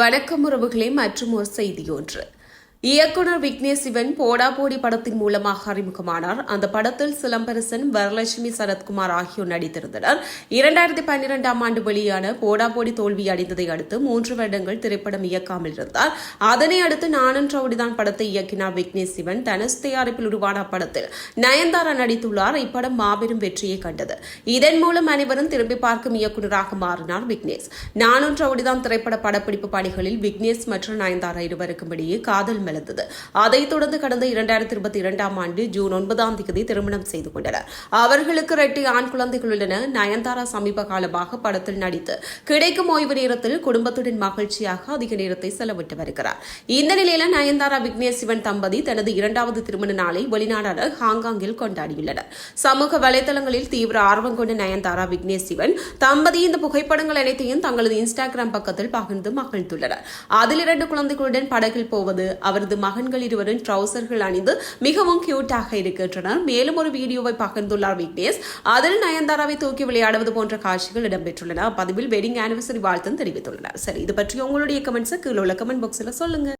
வணக்கம் உறவுகளே மற்றும் ஒரு செய்தி ஒன்று. இயக்குனர் விக்னேஷ் சிவன் போடா போடி படத்தின் மூலமாக அறிமுகமானார். அந்த படத்தில் சிலம்பரசன் வரலட்சுமி சரத்குமார் ஆகியோர் நடித்திருந்தனர். இரண்டாயிரத்தி பன்னிரெண்டாம் ஆண்டு வெளியான போடா போடி தோல்வி அடைந்ததை அடுத்து மூன்று வருடங்கள் திரைப்படம் இயக்காமல் இருந்தார். அதனை அடுத்து நானன் ரவுடிதான் படத்தை இயக்கினார் விக்னேஷ் சிவன். தனுஷ் தயாரிப்பில் உருவான படத்தில் நயன்தாரா நடித்துள்ளார். இப்படம் மாபெரும் வெற்றியை கண்டது. இதன் மூலம் அனைவரும் திரும்பி பார்க்கும் இயக்குநராக மாறினார் விக்னேஷ். நானூறு ரவுடிதான் திரைப்பட படப்பிடிப்பு பணிகளில் விக்னேஷ் மற்றும் நயன்தாரா இருவருக்கும் இடையே காதல் மெழுந்தது அதைத் தொடர்ந்து கடந்த இரண்டாயிரத்தி இருபத்தி இரண்டாம் ஆண்டு ஜூன் ஒன்பதாம் தேதி திருமணம் செய்து கொண்டனர். அவர்களுக்கு இரட்டை ஆண் குழந்தைகள் உள்ளன. நயன்தாரா சமீப காலமாக படத்தில் நடித்து கிடைக்கும் ஓய்வு நேரத்தில் குடும்பத்துடன் மகிழ்ச்சியாக அதிக நேரத்தை செலவிட்டு வருகிறார். இந்த நிலையில நயன்தாரா விக்னேஷ் சிவன் தம்பதி தனது இரண்டாவது திருமண நாளை வெளிநாடான ஹாங்காங்கில் கொண்டாடியுள்ளனர். சமூக வலைதளங்களில் தீவிர ஆர்வம் கொண்ட நயன்தாரா விக்னேஷ் சிவன் தம்பதி இந்த புகைப்படங்கள் அனைத்தையும் தங்களது இன்ஸ்டாகிராம் பக்கத்தில் பகிர்ந்து மகிழ்ந்துள்ளனர். அதில் இரண்டு குழந்தைகளுடன் படகில் போவது அவர் அவரது மகன்கள் இருவரும் ட்ரௌசர்கள் அணிந்து மிகவும் கியூட்டாக இருக்கின்றனர். மேலும் ஒரு வீடியோவை பகிர்ந்துள்ளார் விக்னேஷ். அதில் நயன்தாராவை தூக்கி விளையாடுவது போன்ற காட்சிகள் இடம்பெற்றுள்ளன. பதிவில் வெட்டிங் ஆனிவர்சரி வாழ்த்தும் தெரிவித்துள்ளனர். சரி இது பற்றி உங்களுடைய கமெண்ட்ஸை கீழே உள்ள கமெண்ட் பாக்ஸில் சொல்லுங்க.